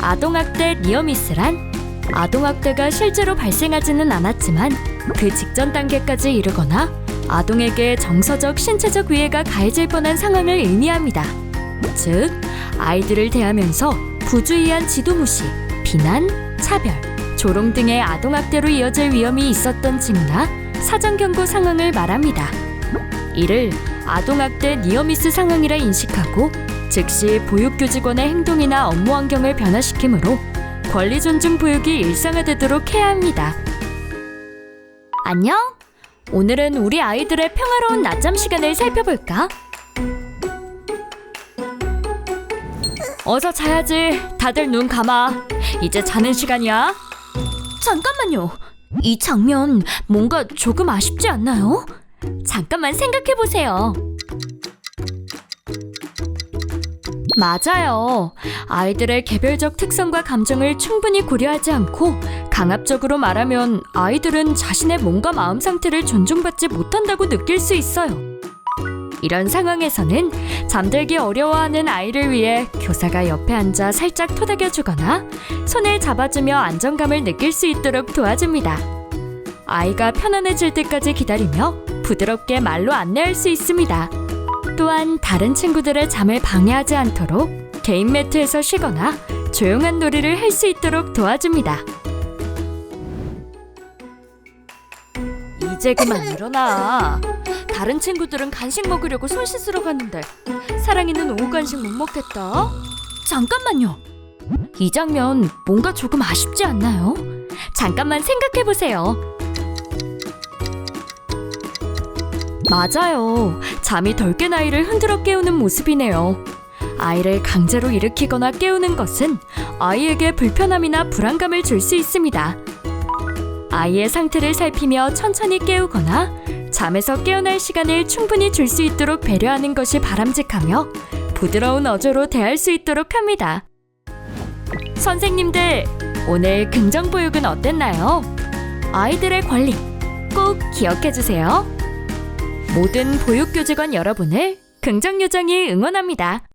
아동학대 니어미스란 아동학대가 실제로 발생하지는 않았지만 그 직전 단계까지 이르거나 아동에게 정서적, 신체적 위해가 가해질 뻔한 상황을 의미합니다. 즉, 아이들을 대하면서 부주의한 지도 무시, 비난, 차별, 조롱 등의 아동학대로 이어질 위험이 있었던 징후나 사전 경고 상황을 말합니다. 이를 아동학대 니어미스 상황이라 인식하고 즉시 보육교직원의 행동이나 업무 환경을 변화시키므로 권리 존중 보육이 일상화되도록 해야 합니다. 안녕? 오늘은 우리 아이들의 평화로운 낮잠 시간을 살펴볼까? 어서 자야지. 다들 눈 감아. 이제 자는 시간이야. 잠깐만요. 이 장면 뭔가 조금 아쉽지 않나요? 잠깐만 생각해 보세요. 맞아요. 아이들의 개별적 특성과 감정을 충분히 고려하지 않고 강압적으로 말하면 아이들은 자신의 몸과 마음 상태를 존중받지 못한다고 느낄 수 있어요. 이런 상황에서는 잠들기 어려워하는 아이를 위해 교사가 옆에 앉아 살짝 토닥여 주거나 손을 잡아주며 안정감을 느낄 수 있도록 도와줍니다. 아이가 편안해질 때까지 기다리며 부드럽게 말로 안내할 수 있습니다. 또한 다른 친구들의 잠을 방해하지 않도록 개인 매트에서 쉬거나 조용한 놀이를 할 수 있도록 도와줍니다. 이제 그만 일어나. 다른 친구들은 간식 먹으려고 손 씻으러 갔는데 사랑이는 오후 간식 못 먹겠다. 잠깐만요. 이 장면 뭔가 조금 아쉽지 않나요? 잠깐만 생각해 보세요. 맞아요. 잠이 덜 깬 아이를 흔들어 깨우는 모습이네요. 아이를 강제로 일으키거나 깨우는 것은 아이에게 불편함이나 불안감을 줄 수 있습니다. 아이의 상태를 살피며 천천히 깨우거나 잠에서 깨어날 시간을 충분히 줄 수 있도록 배려하는 것이 바람직하며 부드러운 어조로 대할 수 있도록 합니다. 선생님들, 오늘 긍정보육은 어땠나요? 아이들의 권리 꼭 기억해 주세요. 모든 보육교직원 여러분을 긍정요정이 응원합니다.